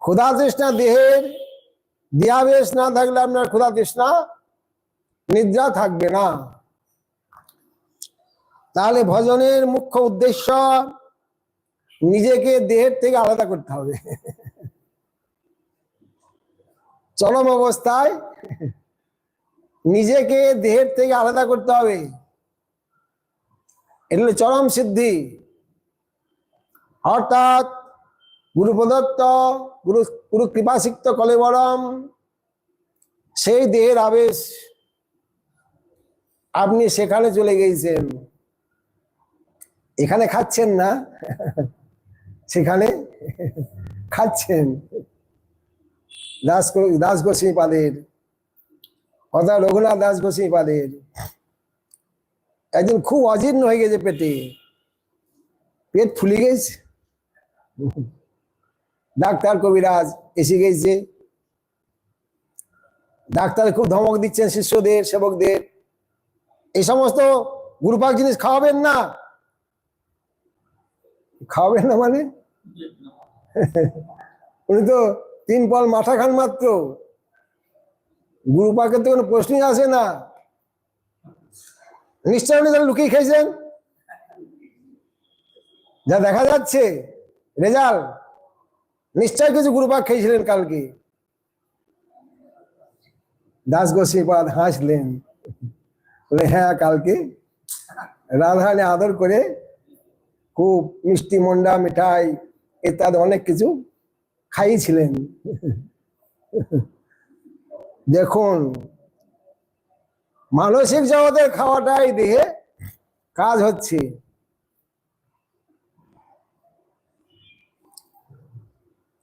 ক্ষুধা তৃষ্ণা দেহের না থাকলে আপনার ক্ষুধা তৃষ্ণা নিদ্রা থাকবে না। তাহলে ভজনের মুখ্য উদ্দেশ্য নিজেকে দেহের থেকে আলাদা করতে হবে। চরম অবস্থায় নিজেকে দেহের থেকে আলাদা করতে হবে। এটা চরম সিদ্ধি। অর্থাৎ গুরু প্রদত্ত গুরু গুরু কৃপাসিক্ত কলেবরম। সেই দেহের আবেশ আপনি সেখানে চলে গিয়েছেন। এখানে খাচ্ছেন না? সেখানে খাচ্ছেন। দাস দাস গোস্বী পাদের। অর্থাৎ রঘুনাথ দাস গোস্বী পাদের। একদিন খুব অজীর্ণ হয়ে গেছে পেটে। পেট ফুলে গেছে। ডাক্তার কবিরাজ এসে গেছে। ডাক্তার খুব ধমক দিচ্ছেন শিষ্যদের, সেবকদের। এই সমস্ত গুরুপাক জিনিস খাওয়াবেন না। খাওয়াবেন না মানে? উনি তো তিন পল মাথা খান মাত্র। গুরুপাকের তো কোনো প্রশ্নই আসে না। নিশ্চয় উনি তাহলে লুকিয়ে খেয়েছেন? যা দেখা যাচ্ছে। রেজাল্ট। নিশ্চয় কিছু গুরুপাক খেয়েছিলেন কালকে। দাস গোস্বীপাদ হাসলেন। বলে হ্যাঁ কালকে। রাধারানী আদর করে খুব মিষ্টি, মন্ডা, মিঠাই ইত্যাদি অনেক কিছু খাইয়েছিলেন। দেখুন, মানসিক জগতের খাওয়াটাই দেহে কাজ হচ্ছে।